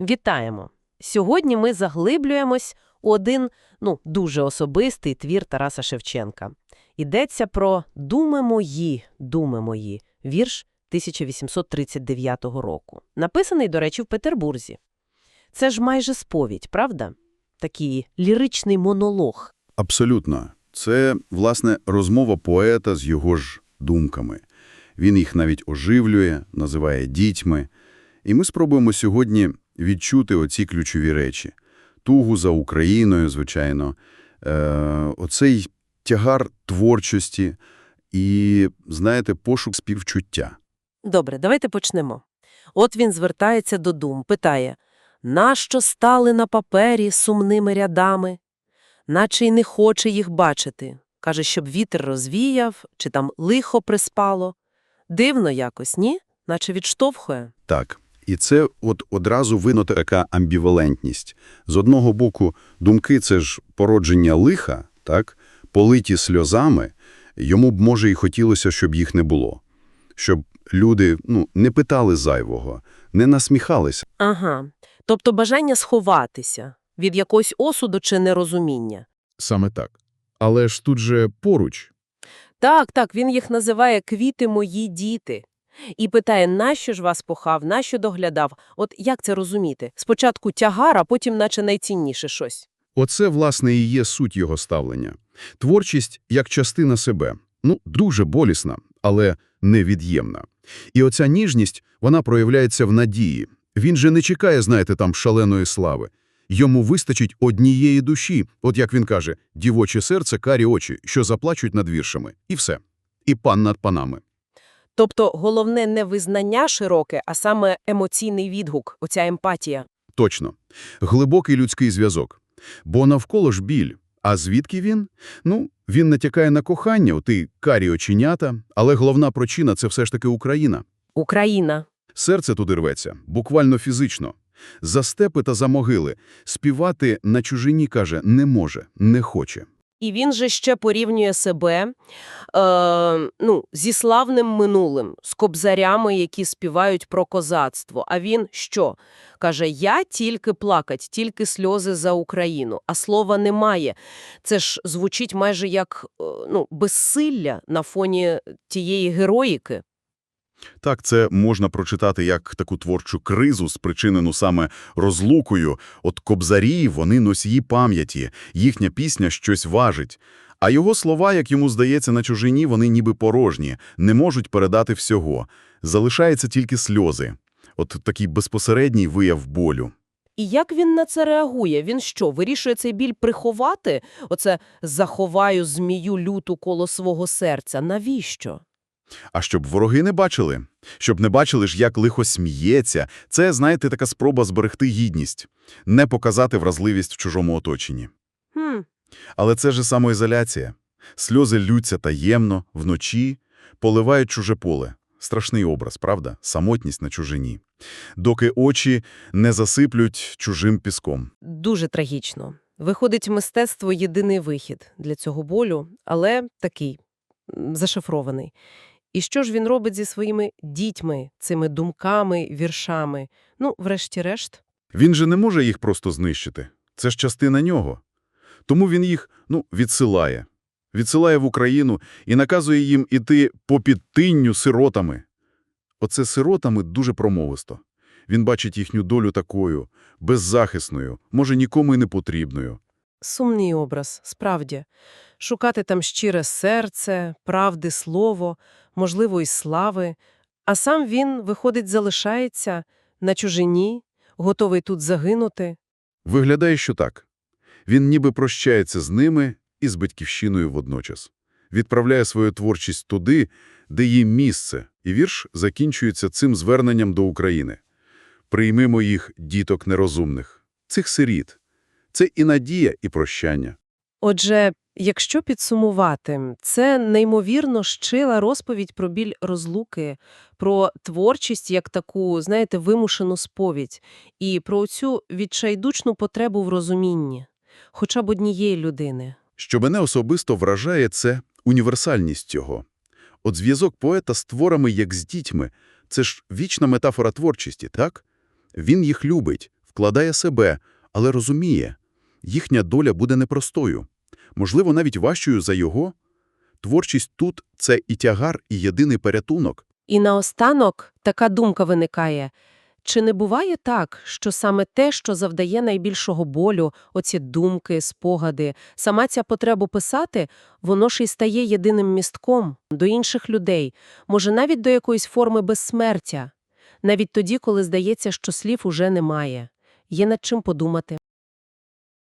Вітаємо! Сьогодні ми заглиблюємось у один, ну, дуже особистий твір Тараса Шевченка. Йдеться про «Думи мої, думи мої» – вірш 1839 року. Написаний, до речі, в Петербурзі. Це ж майже сповідь, правда? Такий ліричний монолог. Абсолютно. Це, власне, розмова поета з його ж думками. Він їх навіть оживлює, називає дітьми. І ми спробуємо сьогодні відчути оці ключові речі. Тугу за Україною, звичайно, е, оцей тягар творчості і, знаєте, пошук співчуття. Добре, давайте почнемо. От він звертається до дум, питає, «Нащо стали на папері сумними рядами? Наче й не хоче їх бачити. Каже, щоб вітер розвіяв, чи там лихо приспало. Дивно якось, ні? Наче відштовхує. Так. І це от одразу видно така амбівалентність. З одного боку, думки – це ж породження лиха, так? политі сльозами, йому б, може, і хотілося, щоб їх не було. Щоб люди ну, не питали зайвого, не насміхалися. Ага. Тобто бажання сховатися від якогось осуду чи нерозуміння. Саме так. Але ж тут же поруч. Так, так, він їх називає «квіти мої діти». І питає, нащо ж вас похав, нащо доглядав? От як це розуміти? Спочатку тягар, а потім наче найцінніше щось. Оце, власне, і є суть його ставлення. Творчість як частина себе. Ну, дуже болісна, але невід'ємна. І оця ніжність, вона проявляється в надії. Він же не чекає, знаєте, там шаленої слави. Йому вистачить однієї душі, от як він каже, дівоче серце, карі очі, що заплачуть над віршами. І все. І пан над панами. Тобто головне не визнання широке, а саме емоційний відгук, оця емпатія. Точно. Глибокий людський зв'язок. Бо навколо ж біль. А звідки він? Ну, він натякає на кохання, оти карі оченята, але головна причина – це все ж таки Україна. Україна. Серце туди рветься, буквально фізично. За степи та за могили. Співати на чужині, каже, не може, не хоче. І він же ще порівнює себе е, ну, зі славним минулим, з кобзарями, які співають про козацтво. А він що? Каже, я тільки плакать, тільки сльози за Україну, а слова немає. Це ж звучить майже як е, ну, безсилля на фоні тієї героїки. Так, це можна прочитати як таку творчу кризу, спричинену саме розлукою. От кобзарі, вони носії пам'яті, їхня пісня щось важить. А його слова, як йому здається, на чужині, вони ніби порожні, не можуть передати всього. Залишаються тільки сльози. От такий безпосередній вияв болю. І як він на це реагує? Він що, вирішує цей біль приховати? Оце «заховаю змію люту коло свого серця». Навіщо? А щоб вороги не бачили, щоб не бачили ж, як лихо сміється, це, знаєте, така спроба зберегти гідність, не показати вразливість в чужому оточенні. Хм, Але це ж самоізоляція. Сльози лються таємно, вночі, поливають чуже поле. Страшний образ, правда? Самотність на чужині. Доки очі не засиплють чужим піском. Дуже трагічно. Виходить, мистецтво – єдиний вихід для цього болю, але такий, зашифрований. І що ж він робить зі своїми дітьми, цими думками, віршами? Ну, врешті-решт. Він же не може їх просто знищити. Це ж частина нього. Тому він їх, ну, відсилає. Відсилає в Україну і наказує їм іти по підтинню сиротами. Оце сиротами дуже промовисто. Він бачить їхню долю такою, беззахисною, може, нікому й не потрібною. Сумний образ, справді. Шукати там щире серце, правди, слово, можливо, і слави. А сам він, виходить, залишається на чужині, готовий тут загинути. Виглядає, що так. Він ніби прощається з ними і з батьківщиною водночас. Відправляє свою творчість туди, де їм місце, і вірш закінчується цим зверненням до України. «Приймимо їх, діток нерозумних, цих сиріт. Це і надія, і прощання. Отже, якщо підсумувати, це неймовірно щила розповідь про біль розлуки, про творчість як таку, знаєте, вимушену сповідь, і про цю відчайдучну потребу в розумінні, хоча б однієї людини. Що мене особисто вражає, це універсальність цього. От зв'язок поета з творами, як з дітьми, це ж вічна метафора творчості, так? Він їх любить, вкладає себе, але розуміє, їхня доля буде непростою, можливо, навіть важчою за його. Творчість тут – це і тягар, і єдиний порятунок. І наостанок така думка виникає. Чи не буває так, що саме те, що завдає найбільшого болю, оці думки, спогади, сама ця потреба писати, воно ж і стає єдиним містком до інших людей, може навіть до якоїсь форми безсмертя, навіть тоді, коли здається, що слів уже немає. Є над чим подумати.